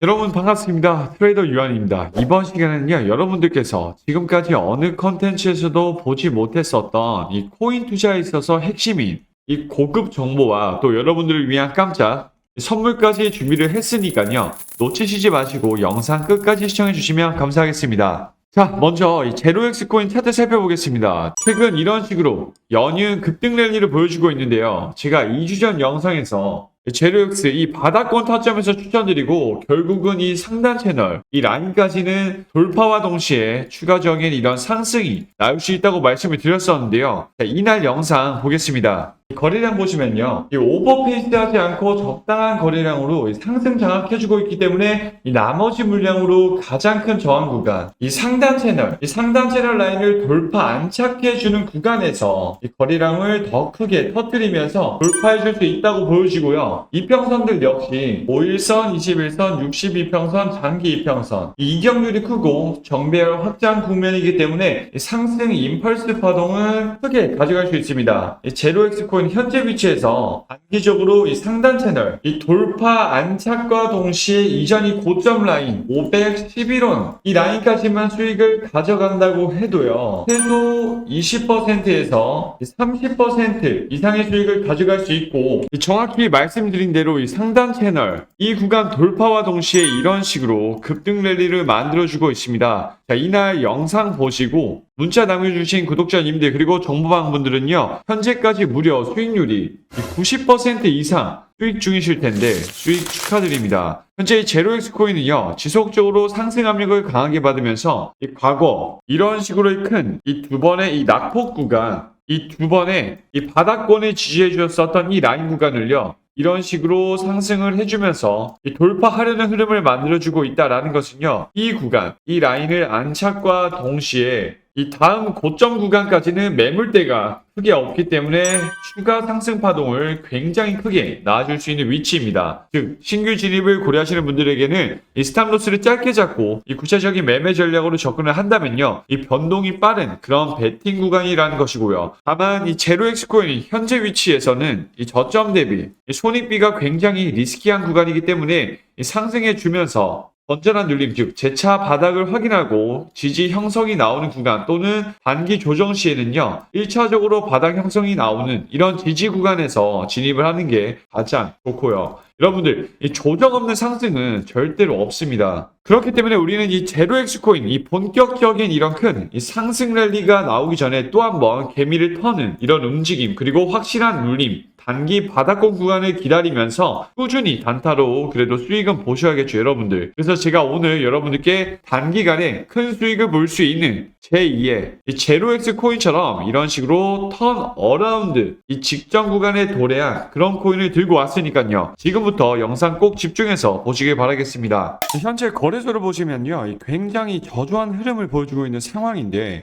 여러분 반갑습니다. 트레이더 유한입니다. 이번 시간에는요, 여러분들께서 지금까지 어느 컨텐츠에서도 보지 못했었던 이 코인 투자에 있어서 핵심인 이 고급 정보와 또 여러분들을 위한 깜짝 선물까지 준비를 했으니까요. 놓치시지 마시고 영상 끝까지 시청해 주시면 감사하겠습니다. 자, 먼저 이 제로엑스 코인 차트 살펴보겠습니다. 최근 이런 식으로 연이은 급등 랠리를 보여주고 있는데요. 제가 2주 전 영상에서 제로엑스 이 바닥권 타점에서 추천드리고 결국은 이 상단 채널 이 라인까지는 돌파와 동시에 추가적인 이런 상승이 나올 수 있다고 말씀을 드렸었는데요. 자, 이날 영상 보겠습니다. 이 거래량 보시면요. 이 오버페이스 하지 않고 적당한 거래량으로 이 상승 장악해주고 있기 때문에 이 나머지 물량으로 가장 큰 저항 구간, 이 상단 채널, 이 상단 채널 라인을 돌파 안착해주는 구간에서 이 거래량을 더 크게 터뜨리면서 돌파해줄 수 있다고 보여지고요. 이평선들 역시 5일선, 21선, 62평선, 장기 이평선 이 이격률이 크고 정배열 확장 국면이기 때문에 이 상승 임펄스 파동을 크게 가져갈 수 있습니다. 이 제로엑스 코인 현재 위치에서 단기적으로 이 상단 채널 이 돌파 안착과 동시에 이전이 고점 라인 511원 이 라인까지만 수익을 가져간다고 해도요. 최소 20%에서 30% 이상의 수익을 가져갈 수 있고 이 정확히 말씀드린 대로 이 상단 채널 이 구간 돌파와 동시에 이런 식으로 급등 랠리를 만들어주고 있습니다. 자, 이날 영상 보시고 문자 남겨주신 구독자님들 그리고 정보방 분들은요 현재까지 무려 수익률이 90% 이상 수익 중이실 텐데 수익 축하드립니다. 현재 이 제로엑스 코인은요 지속적으로 상승 압력을 강하게 받으면서 이 과거 이런 식으로 큰 이 두 번의 이 낙폭 구간 이 두 번의 이 바닥권을 지지해 주셨었던 이 라인 구간을요 이런 식으로 상승을 해주면서 이 돌파하려는 흐름을 만들어주고 있다라는 것은요 이 구간 이 라인을 안착과 동시에 이 다음 고점 구간까지는 매물대가 크게 없기 때문에 추가 상승 파동을 굉장히 크게 낳아줄 수 있는 위치입니다. 즉 신규 진입을 고려하시는 분들에게는 이 스탑로스를 짧게 잡고 이 구체적인 매매 전략으로 접근을 한다면요 이 변동이 빠른 그런 베팅 구간이라는 것이고요. 다만 이 제로 엑스 코인이 현재 위치에서는 이 저점 대비 이 손익비가 굉장히 리스키한 구간이기 때문에 이 상승해 주면서 건전한 눌림, 즉 재차 바닥을 확인하고 지지 형성이 나오는 구간 또는 단기 조정 시에는요 1차적으로 바닥 형성이 나오는 이런 지지 구간에서 진입을 하는 게 가장 좋고요. 여러분들 이 조정 없는 상승은 절대로 없습니다. 그렇기 때문에 우리는 이 제로엑스 코인 이 본격적인 이런 큰 이 상승 랠리가 나오기 전에 또 한번 개미를 터는 이런 움직임 그리고 확실한 눌림 단기 바닥권 구간을 기다리면서 꾸준히 단타로 그래도 수익은 보셔야겠죠, 여러분들. 그래서 제가 오늘 여러분들께 단기간에 큰 수익을 볼 수 있는 제2의 이 제로엑스 코인처럼 이런 식으로 턴 어라운드 이 직전 구간에 도래한 그런 코인을 들고 왔으니까요. 지금부터 영상 꼭 집중해서 보시길 바라겠습니다. 현재 거래소를 보시면요. 이 굉장히 저조한 흐름을 보여주고 있는 상황인데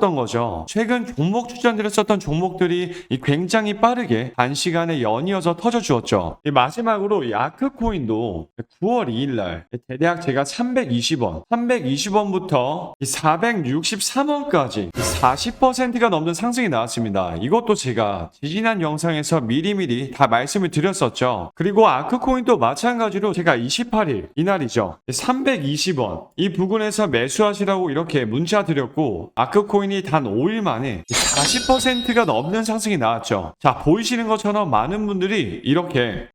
빠졌던 거죠. 최근 종목 추천드렸었던 종목들이 이 굉장히 빠르게 단시간에 연이어서 터져 주었죠. 이 마지막으로 이 아크코인도 9월 2일 날 대략 제가 320원, 320원부터 463원까지 40%가 넘는 상승이 나왔습니다. 이것도 제가 지지난 영상에서 미리미리 다 말씀을 드렸었죠. 그리고 아크코인도 마찬가지로 제가 28일 이날이죠. 320원 이 부근에서 매수하시라고 이렇게 문자 드렸고 아크코인 이 단 5일 만에 40%가 넘는 상승이 나왔죠. 자 보이시는 것처럼 많은 분들이 이렇게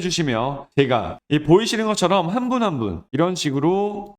주시면 제가 이 보이시는 것처럼 한 분 한분 이런 식으로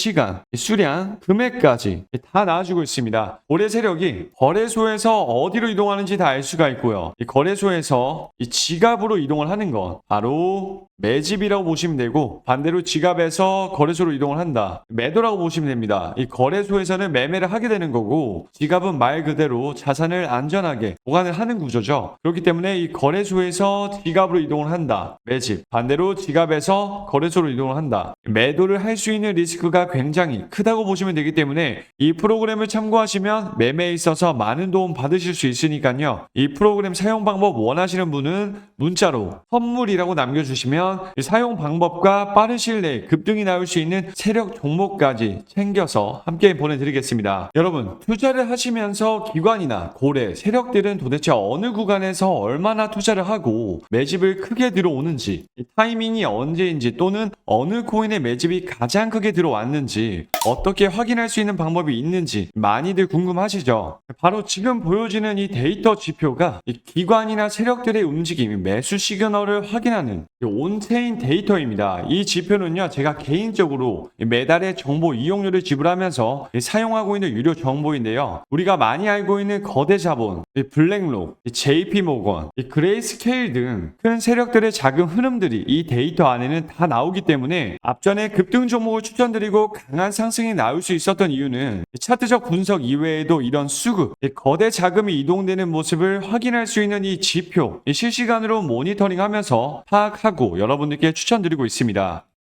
시간, 이 수량, 금액까지 다 나와주고 있습니다. 올해 세력이 거래소에서 어디로 이동하는지 다 알 수가 있고요. 이 거래소에서 이 지갑으로 이동을 하는 건 바로 매집이라고 보시면 되고 반대로 지갑에서 거래소로 이동을 한다. 매도라고 보시면 됩니다. 이 거래소에서는 매매를 하게 되는 거고 지갑은 말 그대로 자산을 안전하게 보관을 하는 구조죠. 그렇기 때문에 이 거래소에서 지갑으로 이동을 한다. 매집. 반대로 지갑에서 거래소로 이동을 한다. 매도를 할 수 있는 리스크가 굉장히 크다고 보시면 되기 때문에 이 프로그램을 참고하시면 매매에 있어서 많은 도움 받으실 수 있으니까요. 이 프로그램 사용 방법 원하시는 분은 문자로 선물이라고 남겨주시면 이 사용 방법과 빠른 시일 내에 급등이 나올 수 있는 세력 종목까지 챙겨서 함께 보내드리겠습니다. 여러분 투자를 하시면서 기관이나 고래, 세력들은 도대체 어느 구간에서 얼마나 투자를 하고 매집을 크게 들어오는지 이 타이밍이 언제인지 또는 어느 코인의 매집이 가장 크게 들어왔는지 어떻게 확인할 수 있는 방법이 있는지 많이들 궁금하시죠? 바로 지금 보여지는 이 데이터 지표가 이 기관이나 세력들의 움직임, 매수 시그널을 확인하는 이 온체인 데이터입니다. 이 지표는요, 제가 개인적으로 이 매달의 정보 이용료를 지불하면서 이 사용하고 있는 유료 정보인데요. 우리가 많이 알고 있는 거대 자본, 이 블랙록, 이 JP 모건, 이 그레이스케일 등 큰 세력들의 자금 흐름들이 이 데이터 안에는 다 나오기 때문에 앞전에 급등 종목을 추천드리고 강한 상승이 나올 수 있었던 이유는 이 차트적 분석 이외에도 이런 수급, 이 거대 자금이 이동되는 모습을 확인할 수 있는 이 지표, 이 실시간으로 모니터링하면서 파악하고 여러분들께 추천드리고 있습니다.